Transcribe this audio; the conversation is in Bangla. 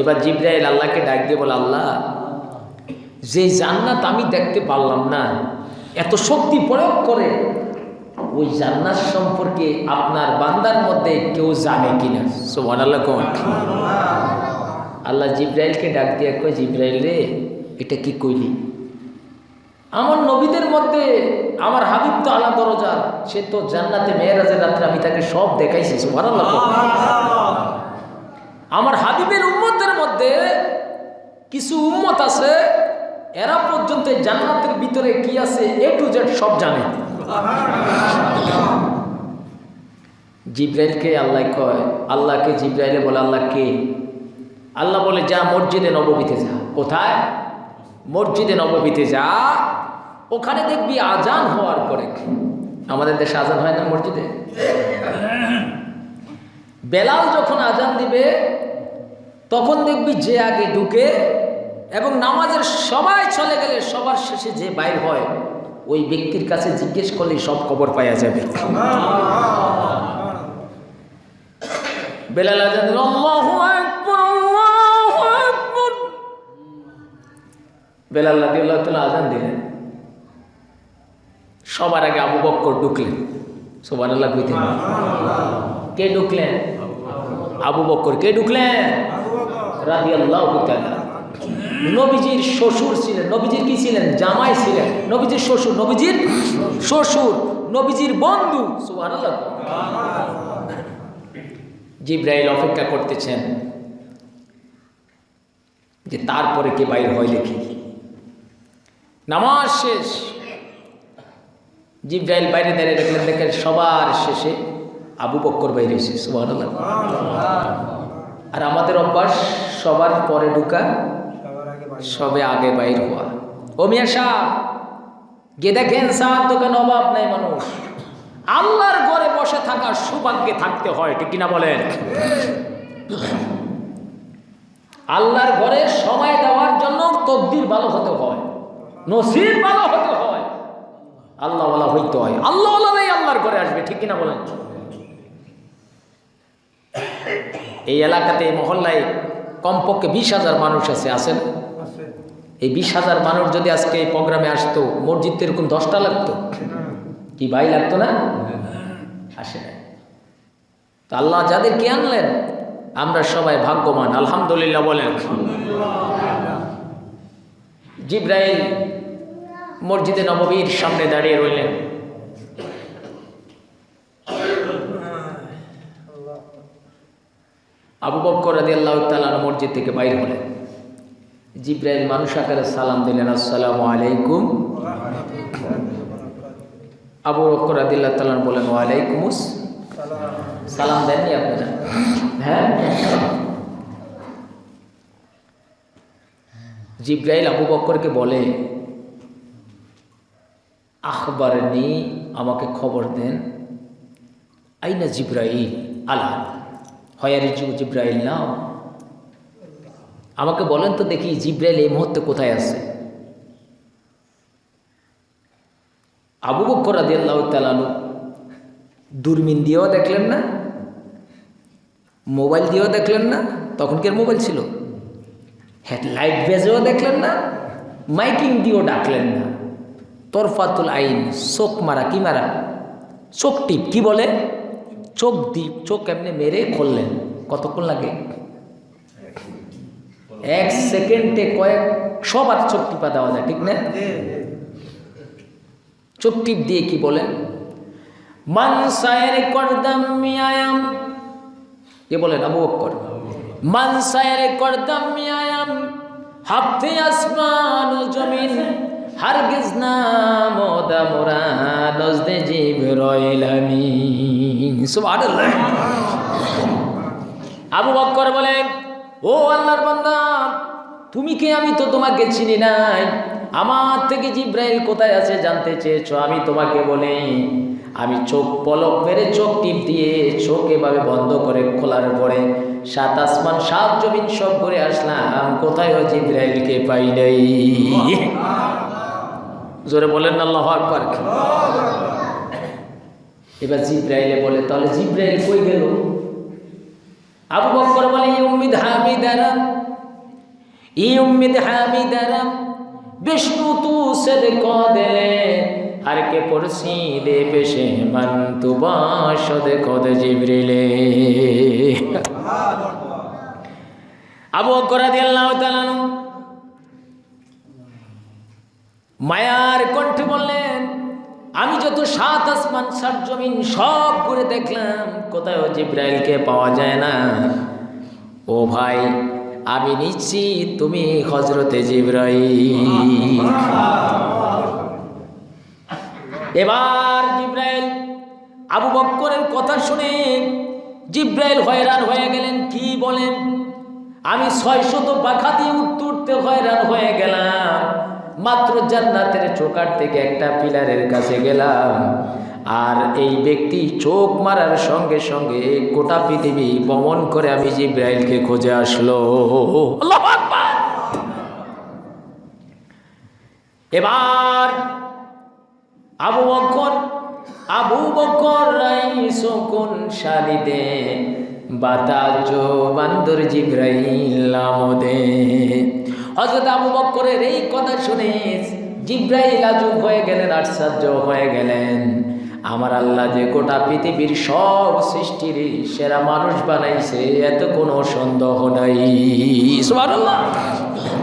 এবার জিব্রাইল আল্লাহকে ডাক দিয়ে বলে, আল্লাহ, যে জান্নাত আমি দেখতে পারলাম না, এত শক্তি প্রয়োগ করে ওই জান্নাত সম্পর্কে আপনার বান্দার মধ্যে কেউ জানে কিনা? সোমান আল্লাহ কোন। আল্লাহ জিব্রাইলকে ডাক দিয়ে কয়, জিব্রাইল রে, এটা কি কইলি? আমার নবীদের মধ্যে আমার হাবিব তো আলা দরজার, সে তো জান্নাতে মেয়েরাজের রাত্রে আমি তাকে সব দেখাইছি সোমান আল্লাহ আমার হাবিবের উম্মতের মধ্যে কিছু উম্মত আছে, এরা পর্যন্ত জান্নাতের ভিতরে কি আছে এ টু জেড সব জানে। জিব্রাইলকে আল্লাহ কয়, আল্লাহকে জিব্রাইলে বলে, আল্লাহ কে? আল্লাহ বলে, যা মসজিদে নবমীতে যা। কোথায়? মসজিদে নবমীতে যা। ওখানে দেখবি আজান হওয়ার পরে। আমাদের দেশে আজান হয় না মসজিদে? বেলাল যখন আজান দিবে, তখন দেখবি যে আগে ঢুকে এবং নামাজের সবাই চলে গেলে সবার শেষে যে বাইর হয়, ওই ব্যক্তির কাছে জিজ্ঞেস করলেই সব খবর পাওয়া যাবে। বেলাল আজান। বেলাল আজান দিলেন। সবার আগে আবু বক্কর ঢুকলেন। সুবহানাল্লাহ কইতেন কে ঢুকলেন? আবু বকর। কে ঢুকলেন? রাদিয়াল্লাহু তাআলা। নবীজির শ্বশুর ছিলেন। নবীজির কি ছিলেন? জামাই ছিলেন। নবীজির শ্বশুর নবীজির শ্বশুর, নবীজির বন্ধু। সুবহানাল্লাহ। জিব্রাইল অপেক্ষা করতেছেন যে তারপরে কে বাইর হয় দেখি নামাজ শেষ। জিব্রাইল বাইরে দাঁড়িয়ে দেখলেন দেখেন সবার শেষে আবু বক্কর বাইরে এসে আর আমাদের অভ্যাস সবার পরে ঢুকা সবে আগে বাইর হওয়া। ও মিয়া সাহ গিয়ে দেখেন সার দোকান অভাব নাই মানুষ? আল্লাহর ঘরে বসে থাকার সৌভাগ্যে থাকতে হয় ঠিক কিনা বলেন? আল্লাহর ঘরে সময় দেওয়ার জন্য তকদির ভালো হতে হয় নসিব ভালো হতে হয়। আল্লাহ বলা হইতে হয়। আল্লাহ নেই আল্লাহর ঘরে আসবে ঠিক কিনা বলেন? এই এলাকাতে এই মহল্লায় কমপক্ষে বিশ হাজার মানুষ আছে আছেন এই বিশ হাজার মানুষ যদি আজকে এই প্রোগ্রামে আসতো মসজিদ তো এরকম দশটা লাগতো? কি ভাই লাগতো না? আসে না তো আল্লাহ যাদেরকে আনলেন আমরা সবাই ভাগ্যবান আলহামদুলিল্লাহ বলেন। জিব্রাইল মসজিদে নববীর সামনে দাঁড়িয়ে রইলেন। আবু বক্কর রাদি আল্লাহ তালান মসজিদ থেকে বাইর হলেন। জিব্রাইল মানুষ আকারে সালাম দিলেন, আসসালামু আলাইকুম। আবু বক্কর রাদি আল্লাহ তালান বলেন, ওয়ালাইকুমুস সালাম দেননি আপনারা? হ্যাঁ? জিব্রাইল আবু বক্করকে বলে আখবর নি আমাকে খবর দেন। আইনা জিব্রাইল? আল্লাহ হয়ারি জিব্রাইল নাও। আমাকে বলেন তো দেখি জিব্রাইল এই মুহূর্তে কোথায় আছে। আবু বক্কর রাদি আল্লাহ তালানু দূরবীন দিয়েও দেখলেন না, মোবাইল দিয়েও দেখলেন না, তখন কি মোবাইল ছিল? হেডলাইট বেজেও দেখলেন না, মাইকিং দিয়েও ডাকলেন না। তরফাতুল আইন, চোখ মারা, কি মারা? চোখ টিপ, কি বলে? চোখ দ্বীপ চোখ এমনি মেরে খুললেন? কতক্ষণ লাগে? এক সেকেন্ডে কয়েক সবার চোখ টিপা দেওয়া যায়, ঠিক না? চোখ টিপ দিয়ে কি বলেন মান সায়ের করদাম মিয়ায়াম কে বলেন আবু বক্কর। মান সায়ের করদাম মিয়ায়াম হাফতে আসমান জমিন। হারগিজ না মোদা মোরা নজদে জিব রইলামি সুবহানাল্লাহ। আবু বক্কর বলেন, ও আল্লাহর বান্দা, তুমি কে? আমি তো তোমাকে চিনি নাই। আমার থেকে জিব্রাইল কোথায় আছে জানতে চেয়েছো? আমি তোমাকে বলি, আমি চোখ পলক মেরে চোখ টিপ দিয়ে চোখ এভাবে বন্ধ করে খোলার পরে সাত আসমান, সাত জমিন সব করে আসলাম। কোথায় ও জিব্রাইলকে পাই নাই। জোরে বলেন আল্লাহ আকবার। এবার জিব্রাইলে বলে তাহলে জিব্রাইল কই গেল? আবু বকর বলে ই উম্মিদ ইউমিদ হামিদারাম ইউমিদ হামিদারাম বিষ্ণু তু সেদ কদে আর কে পড়ছি দে পেশে তু বাসদ কদে জিব্রাইলে। আবু বকর রাদিয়াল্লাহু তাআলা মায়ার কণ্ঠে বললেন, আমি যত সাত আসমান, সাত জমিন সব করে দেখলাম, কোথাও জিব্রাইলকে পাওয়া যায় না। ও ভাই, আমি নিচ্ছি তুমি হজরতে জিব্রাইল। এবার জিব্রাইল আবু বক্করের কথা শুনে জিব্রাইল হয়রান হয়ে গেলেন। কি বলেন? আমি ছয় শত পাখা দিয়ে উত্তরতে হয়রান হয়ে গেলাম। মাত্র জান্নাতের চোকার থেকে একটা পিলারের কাছে গেলাম। আর এই ব্যক্তি চোখ মারার সঙ্গে সঙ্গে গোটা পৃথিবী ভ্রমণ করে আমি জিব্রাইলকে খুঁজে আসলো। এবার আবু বকর আবু বকর শকুন শালিদে বাতাজ বান্দর জিব্রাইল আমদে হযরত আবু বকরের এই কথা শুনে জিব্রাইল আজব হয়ে গেলেন, আশ্চর্য হয়ে গেলেন। আমার আল্লাহ যে গোটা পৃথিবীর সব সৃষ্টির সেরা মানুষ বানাইছে, এত কোনো সন্দেহ নাই।